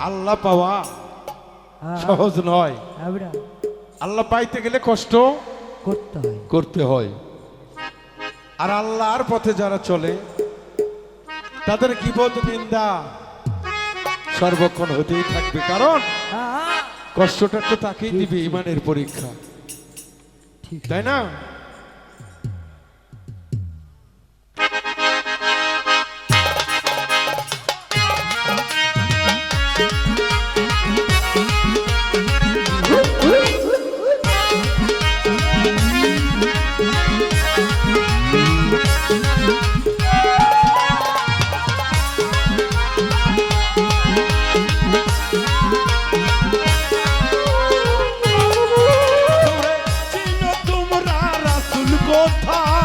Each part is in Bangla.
আল্লাহ পাওয়া হ্যাঁ, সহজ নয়। আল্লাহ পাইতে গেলে কষ্ট করতে হয়। করতে হয়। আর আল্লাহর পথে যারা চলে তাদের বিপদ নিন্দা সর্বক্ষণ হতেই থাকবে। কারণ হ্যাঁ, কষ্টটা তো তাকেই দিবে ইমানের পরীক্ষা। তাই না? রাসূল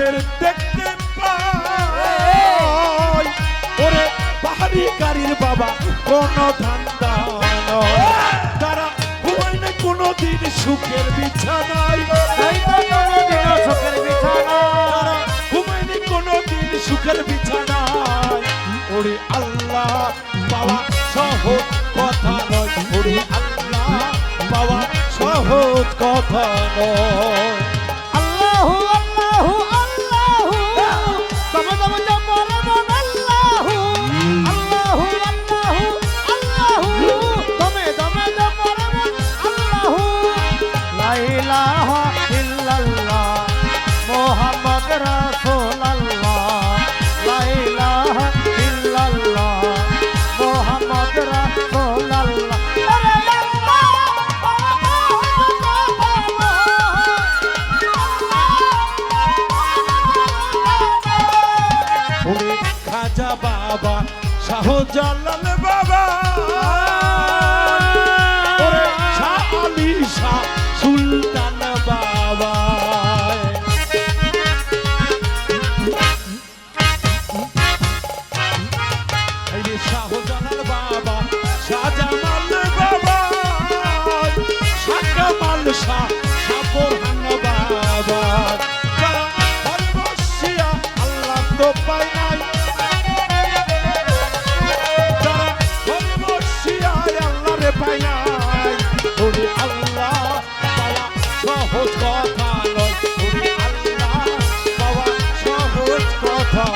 যাহাদের দেখতে পায় ওরে বাহারি গাড়ির বাবা কোন ধান্দা তারা না সুখের বিছানায়। সুখের বিছানা না সুখের বিছানায়। ওরে আল্লাহ পাওয়া সহজ কথা নয়। ওরে আল্লাহ পাওয়া সহজ কথা নয়। খাজা বাবা শাহজালাল বাবা। সুলতান বাবা। শাহজালাল বাবা শাহজালাল বাবা সহজ কথা সহজ কথা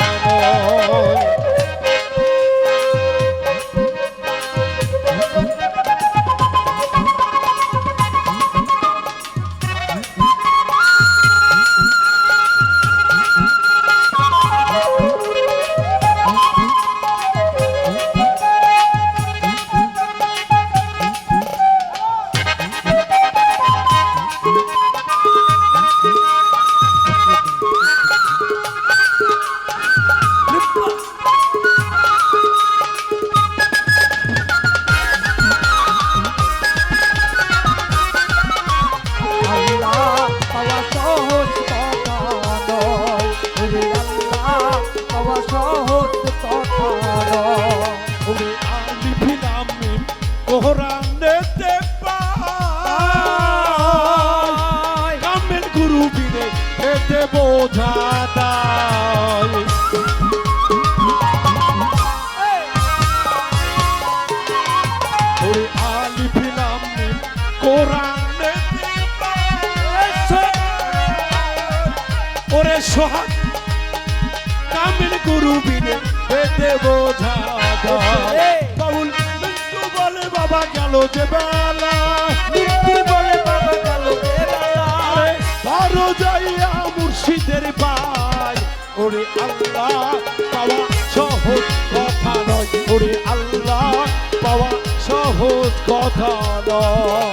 এতে বোঝা দায় আলিফিলাম কামিল গুরু বিনে এতে বোঝা দায় বাবুল বলে বাবা গেল যে বেলা। মুর্শিদের পায় ওরে আল্লাহ পাওয়া সহজ কথা নয়। ওরে আল্লাহ পাওয়া সহজ কথা নয়।